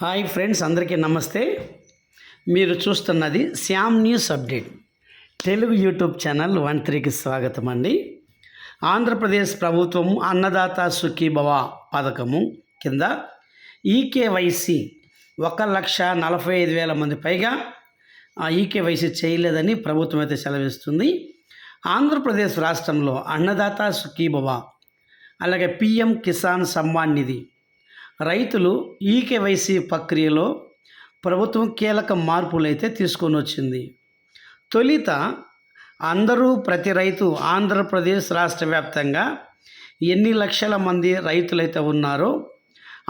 Hi friends అందరికీ నమస్తే. మీరు చూస్తున్నది Shyam news update. Telugu YouTube channel one త్రీకి స్వాగతం అండి. ఆంధ్రప్రదేశ్ ప్రభుత్వం అన్నదాత సుఖీభవ పథకము కింద ఈకేవైసీ ఒక లక్ష నలభై ఐదు వేల మంది పైగా ఆ ఈకేవైసీ చేయలేదని ప్రభుత్వం అయితే సెలవిస్తుంది. ఆంధ్రప్రదేశ్ రాష్ట్రంలో అన్నదాత సుఖీభవ అలాగే పిఎం కిసాన్ సమ్మాన్ నిధి రైతులు ఈకేవైసీ ప్రక్రియలో ప్రభుత్వం కీలక మార్పులు అయితే తీసుకొని వచ్చింది తొలిత అందరూ ప్రతి రైతు ఆంధ్రప్రదేశ్ రాష్ట్ర వ్యాప్తంగా ఎన్ని లక్షల మంది రైతులైతే ఉన్నారో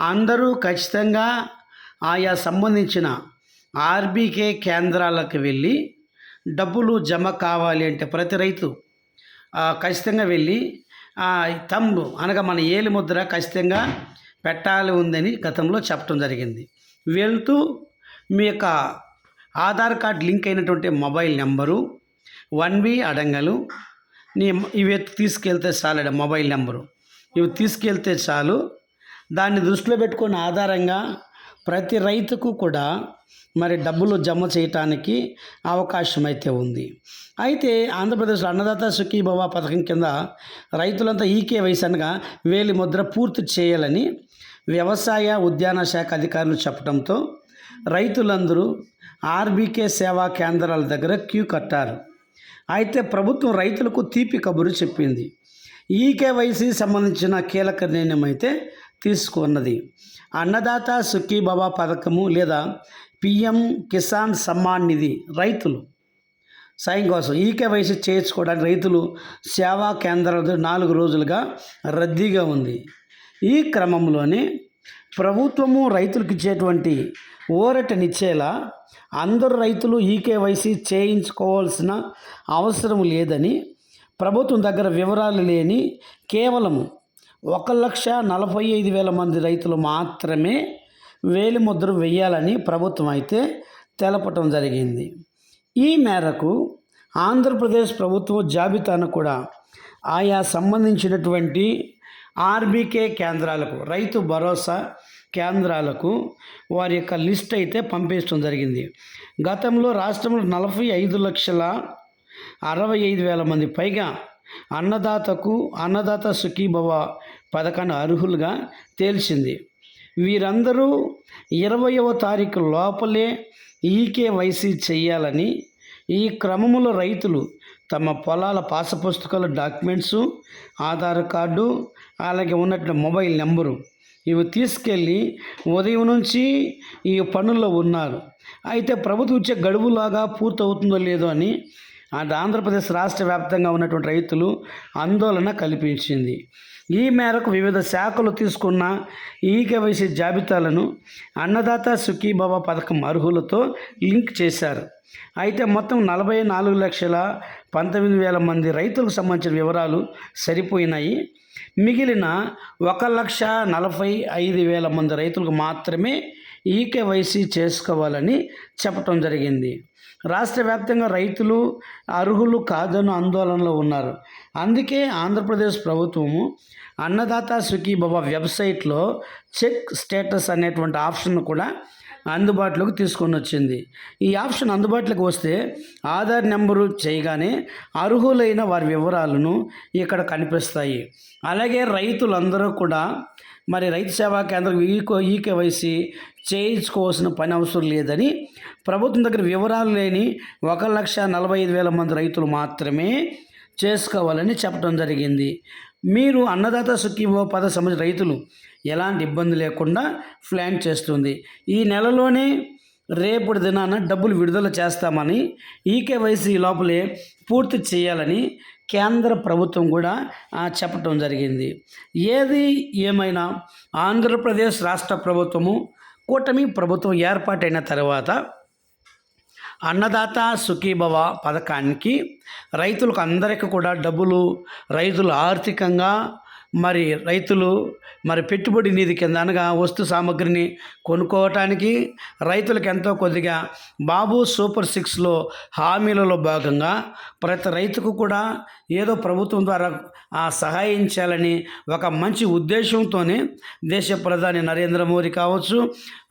అందరూ ఖచ్చితంగా ఆయా సంబంధించిన ఆర్బీకే కేంద్రాలకు వెళ్ళి డబ్బులు జమ కావాలి అంటే ప్రతి రైతు ఖచ్చితంగా వెళ్ళి ఆ, తంబు అనగా మన ఏలి ముద్ర ఖచ్చితంగా పెట్టాలి ఉందని గతంలో చెప్పడం జరిగింది. వెళ్తూ మీ యొక్క ఆధార్ కార్డ్ లింక్ అయినటువంటి మొబైల్ నెంబరు వన్ బి అడంగలు నీ ఇవి తీసుకెళ్తే చాలు మొబైల్ నెంబరు. ఇవి తీసుకెళ్తే చాలు. దాన్ని దృష్టిలో పెట్టుకుని ఆధారంగా ప్రతి రైతుకు కూడా మరి డబ్బులు జమ చేయటానికి అవకాశం అయితే ఉంది. అయితే ఆంధ్రప్రదేశ్లో అన్నదాత సుఖీభవ పథకం కింద రైతులంతా ఈకే వయసు అనగా వేలి ముద్ర పూర్తి చేయాలని వ్యవసాయ ఉద్యాన శాఖ అధికారులు చెప్పడంతో రైతులందరూ ఆర్బీకే సేవా కేంద్రాల దగ్గర క్యూ కట్టారు. అయితే ప్రభుత్వం రైతులకు తీపి కబురు చెప్పింది. ఈకేవైసీ సంబంధించిన కీలక నిర్ణయం అయితే తీసుకున్నది. అన్నదాత సుఖీభవ పథకము లేదా పిఎం కిసాన్ సమ్మాన్ నిధి రైతులు. సాయం కోసం ఈకేవైసీ చేయించుకోవడానికి రైతులు సేవా కేంద్రాల నాలుగు రోజులుగా రద్దీగా ఉంది. ఈ క్రమంలోనే ప్రభుత్వము రైతులకు ఇచ్చేటువంటి ఊరటనిచ్చేలా అందరు రైతులు ఈకేవైసీ చేయించుకోవాల్సిన అవసరం లేదని ప్రభుత్వం దగ్గర వివరాలు లేని కేవలం ఒక లక్ష నలభై ఐదు వేల మంది రైతులు మాత్రమే వేలి ముద్ర వేయాలని ప్రభుత్వం అయితే తెలపటం జరిగింది. ఈ మేరకు ఆంధ్రప్రదేశ్ ప్రభుత్వ జాబితాను కూడా ఆయా సంబంధించినటువంటి ఆర్బీకే కేంద్రాలకు రైతు భరోసా కేంద్రాలకు వారి యొక్క లిస్ట్ అయితే పంపించడం జరిగింది. గతంలో రాష్ట్రంలో నలభై ఐదు లక్షల అరవై ఐదు వేల మంది పైగా అన్నదాతకు అన్నదాత సుఖీభవ పథకాన్ని అర్హులుగా తేల్చింది. వీరందరూ ఇరవయవ తారీఖు లోపలే ఈకేవైసీ చేయాలని ఈ క్రమంలో రైతులు తమ పొలాల పాస పుస్తకాల ఆధార్ కార్డు అలాగే ఉన్నట్టు మొబైల్ నెంబరు ఇవి తీసుకెళ్ళి ఉదయం నుంచి ఈ పనుల్లో ఉన్నారు. అయితే ప్రభుత్వం ఇచ్చే గడువులాగా పూర్తవుతుందో లేదో అని అంటే ఆంధ్రప్రదేశ్ రాష్ట్ర వ్యాప్తంగా ఉన్నటువంటి రైతులు ఆందోళన కల్పించింది. ఈ మేరకు వివిధ శాఖలు తీసుకున్న ఈకేవైసీ జాబితాలను అన్నదాత సుఖీభవ పథకం అర్హులతో లింక్ చేశారు. అయితే మొత్తం నలభై నాలుగు లక్షల పంతొమ్మిది వేల మంది రైతులకు సంబంధించిన వివరాలు సరిపోయినాయి. మిగిలిన ఒక లక్ష నలభై ఐదు వేల మంది రైతులకు మాత్రమే ఈకేవైసీ చేసుకోవాలని చెప్పటం జరిగింది. రాష్ట్ర వ్యాప్తంగా రైతులు అర్హులు కాదని ఆందోళనలో ఉన్నారు. అందుకే ఆంధ్రప్రదేశ్ ప్రభుత్వము అన్నదాత సుఖీభవ వెబ్సైట్లో చెక్ స్టేటస్ అనేటువంటి ఆప్షన్ కూడా అందుబాటులోకి తీసుకొని వచ్చింది. ఈ ఆప్షన్ అందుబాటులోకి వస్తే ఆధార్ నెంబరు చేయగానే అర్హులైన వారి వివరాలను ఇక్కడ కనిపిస్తాయి. అలాగే రైతులందరూ కూడా మరి రైతు సేవా కేంద్రం ఈకో కేవైసీ చేయించుకోవాల్సిన పని అవసరం లేదని ప్రభుత్వం దగ్గర వివరాలు లేని ఒక లక్ష నలభై ఐదు వేల మంది రైతులు మాత్రమే చేసుకోవాలని చెప్పడం జరిగింది. మీరు అన్నదాత సుఖీమో పద సంబంధించిన రైతులు ఎలాంటి ఇబ్బంది లేకుండా ప్లాన్ చేస్తుంది. ఈ నెలలోనే రేపటి దినాన డబ్బులు విడుదల చేస్తామని ఈకేవైసీ లోపలే పూర్తి చేయాలని కేంద్ర ప్రభుత్వం కూడా చెప్పటం జరిగింది. ఏది ఏమైనా ఆంధ్రప్రదేశ్ రాష్ట్ర ప్రభుత్వము కూటమి ప్రభుత్వం ఏర్పాటైన తర్వాత అన్నదాత సుఖీభవ పథకానికి రైతులకు అందరికీ కూడా డబ్బులు రైతులు ఆర్థికంగా మరి రైతులు మరి పెట్టుబడి నిధి కింద అనగా వస్తు సామాగ్రిని కొనుక్కోవటానికి రైతులకు ఎంతో కొద్దిగా బాబు సూపర్ సిక్స్లో హామీలలో భాగంగా ప్రతి రైతుకు కూడా ఏదో ప్రభుత్వం ద్వారా సహాయం సహాయించాలని ఒక మంచి ఉద్దేశంతోనే దేశ ప్రధాని నరేంద్ర మోదీ కావచ్చు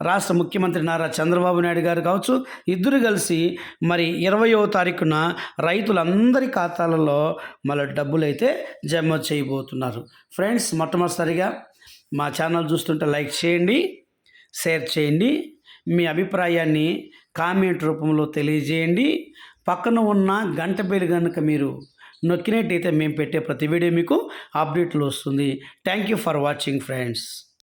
రాష్ట్ర ముఖ్యమంత్రి నారా చంద్రబాబు నాయుడు గారు కావచ్చు ఇద్దరు కలిసి మరి ఇరవయో తారీఖున రైతులందరి ఖాతాలలో మళ్ళీ డబ్బులు అయితే జమ చేయబోతున్నారు. ఫ్రెండ్స్ మొట్టమొదటిసారిగా మా ఛానల్ చూస్తుంటే లైక్ చేయండి షేర్ చేయండి మీ అభిప్రాయాన్ని కామెంట్ రూపంలో తెలియజేయండి. పక్కన ఉన్న గంట బెల్ కనుక మీరు నొక్కినట్టయితే మేము పెట్టే ప్రతి వీడియో మీకు అప్డేట్లు వస్తుంది. Thank you for watching friends.